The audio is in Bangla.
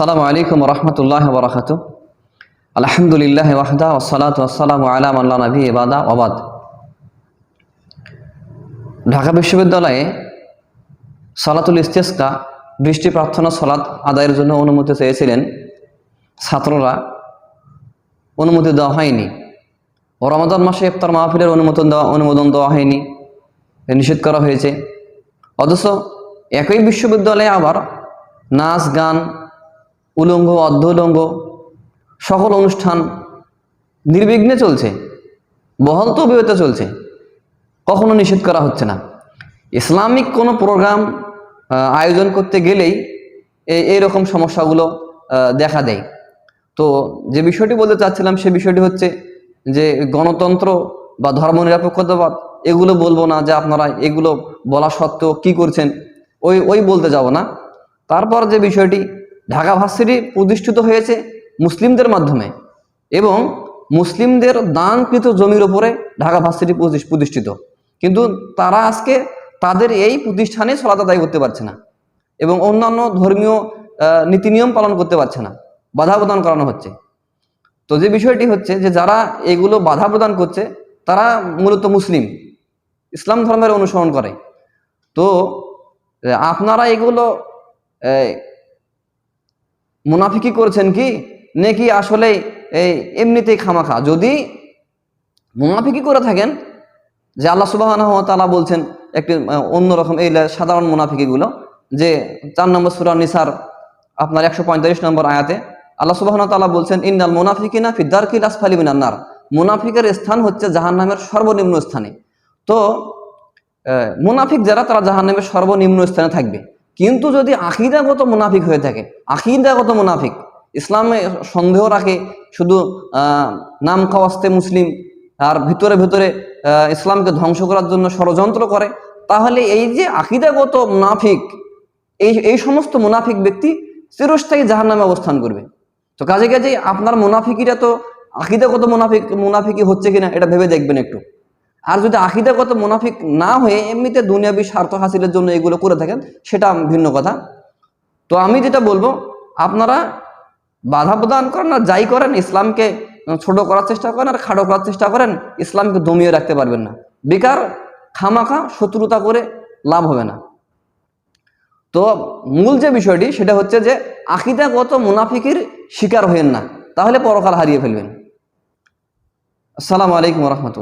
আসসালামু আলাইকুম রহমতুল্লাহ বরকাত আলহামদুলিল্লাহ ওয়াহদা ওসালাত আসসালামু আলাম আল্লাহ নবী এবাদা ওবাদ ঢাকা বিশ্ববিদ্যালয়ে সালাতুল ইস্তেস্কা বৃষ্টি প্রার্থনা সলাৎ আদায়ের জন্য অনুমতি চেয়েছিলেন। ছাত্ররা অনুমতি দেওয়া হয়নি। রমাদান মাসে ইফতার মাহফিলের অনুমোদন দেওয়া অনুমোদন দেওয়া হয়নি। নিষেধ করা হয়েছে। অথচ একই বিশ্ববিদ্যালয়ে আবার নাচ, গান উলঙ্গ অর্ধ উলঙ্গ সকল অনুষ্ঠান নির্বিঘ্নে চলছে বহল তো বিহতে চলছে, কখনো নিষেধ করা হচ্ছে না। ইসলামিক কোনো প্রোগ্রাম আয়োজন করতে গেলেই এই এইরকম সমস্যাগুলো দেখা দেয়। তো যে বিষয়টি বলতে চাচ্ছিলাম সে বিষয়টি হচ্ছে যে গণতন্ত্র বা ধর্মনিরপেক্ষতাবাদ এগুলো বলব না যে আপনারা এগুলো বলা সত্ত্বেও কি করছেন, ওই ওই বলতে যাব না। তারপর যে বিষয়টি ঢাকা ভার্সিটি প্রতিষ্ঠিত হয়েছে মুসলিমদের মাধ্যমে এবং মুসলিমদের দানকৃত জমির ওপরে ঢাকা ভার্সিটি প্রতিষ্ঠ- প্রতিষ্ঠিত। কিন্তু তারা আজকে তাদের এই প্রতিষ্ঠানে সলাত আদায় করতে পারছে না এবং অন্যান্য ধর্মীয় নীতি নিয়ম পালন করতে পারছে না, বাধা প্রদান করানো হচ্ছে। তো যে বিষয়টি হচ্ছে যে যারা এগুলো বাধা প্রদান করছে, তারা মূলত মুসলিম, ইসলাম ধর্মের অনুসরণ করে। তো আপনারা এগুলো মুনাফিকি করছেন কি? নাকি আসলে এই এমনিতেই খামাখা। যদি মুনাফিকি করে থাকেন, যে আল্লাহ সুবাহ তালা বলছেন একটি অন্যরকম এই সাধারণ মুনাফিকিগুলো, যে চার নম্বর সুরা নিসার, আপনার একশো পঁয়তাল্লিশ নম্বর আয়াতে আল্লাহ সুবাহ তালা বলছেন, ইন্নাল মুনাফিকিনা ফিদ্দারকিল আসফালি মিনান্নার মুনাফিকের স্থান হচ্ছে জাহান্নামের সর্বনিম্ন স্থানে। তো মুনাফিক যারা, তারা জাহান্নামের সর্বনিম্ন স্থানে থাকবে। কিন্তু যদি আকিদাগত মুনাফিক হয়ে থাকে, আকিদাগত মুনাফিক, ইসলামে সন্দেহ রাখে, শুধু নাম খাওয়াস্তে মুসলিম, আর ভিতরে ভিতরে ইসলামকে ধ্বংস করার জন্য ষড়যন্ত্র করে, তাহলে এই যে আকিদাগত মুনাফিক, এই এই সমস্ত মুনাফিক ব্যক্তি চিরস্থায়ী জাহার নামে অবস্থান করবে। তো কাজে কাজে আপনার মুনাফিকিরা তো আকিদাগত মুনাফিক মুনাফিকি হচ্ছে কিনা, এটা ভেবে দেখবেন একটু। আর যদি আকিদাগত মুনাফিক না হয়ে এমনিতে দুনিয়াবী স্বার্থ হাসিলের জন্য এগুলো করে থাকেন, সেটা ভিন্ন কথা। তো আমি যেটা বলব, আপনারা বাধা প্রদান করেন আর যাই করেন, ইসলামকে ছোট করার চেষ্টা করেন আর খাটো করার চেষ্টা করেন, ইসলামকে দমিয়ে রাখতে পারবেন না। বেকার, খামাখা, শত্রুতা করে লাভ হবে না। তো মূল যে বিষয়টি, সেটা হচ্ছে যে আকিদাগত মুনাফিকির শিকার হইেন না, তাহলে পরকাল হারিয়ে ফেলবেন। আসসালামু আলাইকুম রহমতুল্লাহ।